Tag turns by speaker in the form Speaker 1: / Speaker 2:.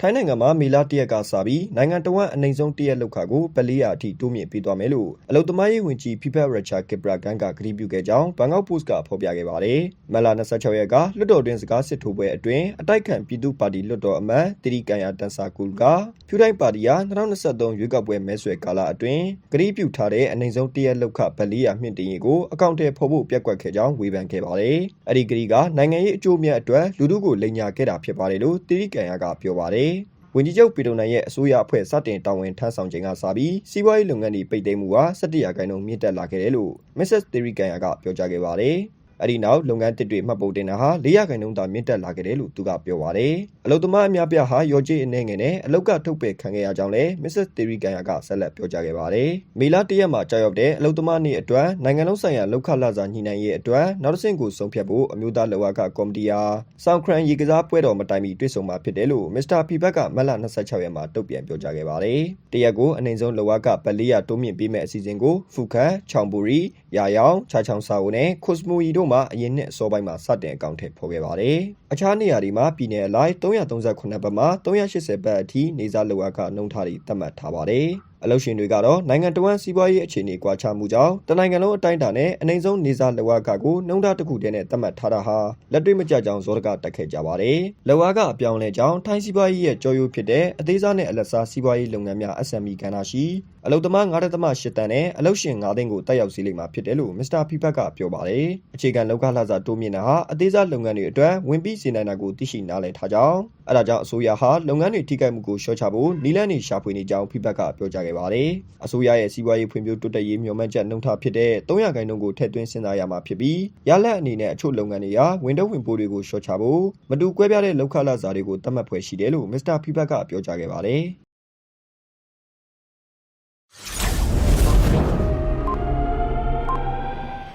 Speaker 1: ထိုင်းနိုင်ငံမှာ မေလ ၁ ရက်ကစပြီး နိုင်ငံတော်ဝန်အနိုင်ဆုံး တရက်လောက်ခါကိုပလေးရာအထိ တိုးမြင့်ပေးသွားမယ်လို့ အလုသမားရေးဝန်ကြီးဖိဖက်ရချာကစ်ပရာကန်ကကတိပြုခဲ့ကြောင်း ဘန်ကောက်ပို့စ်က ဖော်ပြခဲ့ပါတယ်။မလ26ရက်က လွှတ်တော်တွင်စကားစစ်ထိုးပွဲအတွင်း အတိုက်ခံ ပြည်သူ့ပါတီ လွှတ်တော်အမတ်တိရိကန်ယာတန်ဆာကူလ်ကဖြူတိုင်းပါတီဟာ2023ရွေးကောက်ပွဲ မဲဆွယ်ကာလအတွင်း ကတိပြုထားတဲ့ အနိုင်ဆုံး တရက်လောက်ခပလေးရာမြင့်တင်ရေးကို အကောင့်ထဲဖော်ဖို့ပြက်ကွက်ခဲ့ကြောင်း ဝေဖန်ခဲ့ပါတယ်။အဲ့ဒီကတိက နိုင်ငံရေး အကျိုးမြတ်အတွက် လူထုကို လိန်ညာခဲ့တာ ဖြစ်ပါတယ်လို့တိရိကန်ယာကပြောပါတယ်။ဝန်ကြီးချုပ်ပီတိုနိုင်ရဲ့အစိုးရအဖွဲ့စတင်တာဝန်ထမ်းဆောင်ချိန်ကစပြီးစီးပွားရေးလုပ်ငန်းတွေပိတ်သိမ်းမှုဟာ17ရာခိုင်နှုန်းမြင့်တက်လာခဲ့တယ်လို့ Mrs. Terry Kanya ကပြောကြားခဲ့ပါတယ်။ အဲ့ဒီနောက်လုပ်ငန်းတစ်တွေမှတ်ပုံတင်တာဟာ400ခိုင်နှုန်းသာမြင့်တက်လာခဲ့တယ်လို့သူကပြောပါတယ်။အလုသမားအများပြားဟာရော်ကြေးအနေငယ်နဲ့အလုတ်ကထုတ်ပယ်ခံခဲ့ရကြောင်းလည်း Mrs. Terry Kanya ကဆက်လက်ပြောကြားခဲ့ပါတယ်။မေလ၁ရက်မှာကြောက်ရောက်တဲ့အလုသမားနေ့အတွက်နိုင်ငံလုံးဆိုင်ရာလောက်ခလာစာညှိနှိုင်းရေးအတွက်နောက်တစ်ဆင့်ကိုဆုံးဖြတ်ဖို့အမျိုးသားလောကကော်မတီအားဆောင်းခရန်ရေကစားပွဲတော်မတိုင်မီတွေ့ဆုံမှာဖြစ်တယ်လို့ Mr. Pibak ကမတ်လ26ရက်မှာတုံ့ပြန်ပြောကြားခဲ့ပါတယ်။တရက်ကိုအနိုင်ဆုံးလောကပလေးရတိုးမြင့်ပေးမဲ့အစီအစဉ်ကိုဖူခတ်၊ချောင်ပူရီ၊ရာယောင်၊ချာချောင်ဆာအိုနဲ့ခွတ်စမူရီတို့မှအရင်နှစ်အစောပိုင်းမှာစတင်အကောင့်ထည့်ဖော်ခဲ့ပါတယ်။အခြားနေရာတွေမှာပြည်내အလိုက်338ဘတ်မှ380ဘတ်အထိနေစားလောကနှုံထားတွေသတ်မှတ်ထားပါတယ်။အလုပ်ရှင်တွေကတော့နိုင်ငံတော်ဝန်စီးပွားရေးအခြေအနေကွာခြားမှုကြောင့်တနိုင်ငံလုံးအတိုင်းအတာနဲ့အနိုင်ဆုံးနေစားလောကကိုနှုံထားတစ်ခုတည်းနဲ့သတ်မှတ်ထားတာဟာလက်တွေ့မကျကြောင်ဇောရကတက်ခဲ့ကြပါတယ်။လောကအပြောင်းလဲကြောင်းထိုင်းစီးပွားရေးရဲ့ကြော်ရိုးဖြစ်တဲ့အသေးစားနဲ့အလက်စားစီးပွားရေးလုပ်ငန်းများ SME ကဏ္ဍရှိအလုပ်သမား9.8တန်းနဲ့အလုပ်ရှင်9သိန်းကိုတက်ရောက်စေလိမ့်မှာဖြစ်တယ်လို့မစ္စတာဖီဘတ်ကပြောပါတယ်။အခြေခံလောကလှစာတိုးမြင့်တာဟာအသေးစားလုပ်ငန်းတွေအတွက်ဝင်ပြီးစေနိုင်တာကိုသိရှိနားလည်ထားကြောင်းအဲဒါကြောင့်အစိုးရဟာလုပ်ငန်းတွေထိခိုက်မှုကိုလျှော့ချဖို့နည်းလမ်းတွေရှာဖွေနေကြောင်းဖီဘတ်ကပြောကြားခဲ့ပါတယ်။အစိုးရရဲ့စီးပွားရေးဖွံ့ဖြိုးတိုးတက်ရေးမျှော်မှန်းချက်နှုန်းထားဖြစ်တဲ့300ခန့်နှုန်းကိုထည့်သွင်းစဉ်းစားရမှာဖြစ်ပြီးရလက်အနေနဲ့အချို့လုပ်ငန်းတွေဟာဝန်တော့ဝင်ပိုးတွေကိုလျှော့ချဖို့မတူကွဲပြားတဲ့လောက်ခလာစာတွေကိုသတ်မှတ်ဖွယ်ရှိတယ်လို့မစ္စတာဖီဘတ်ကပြောကြားခဲ့ပါတယ်။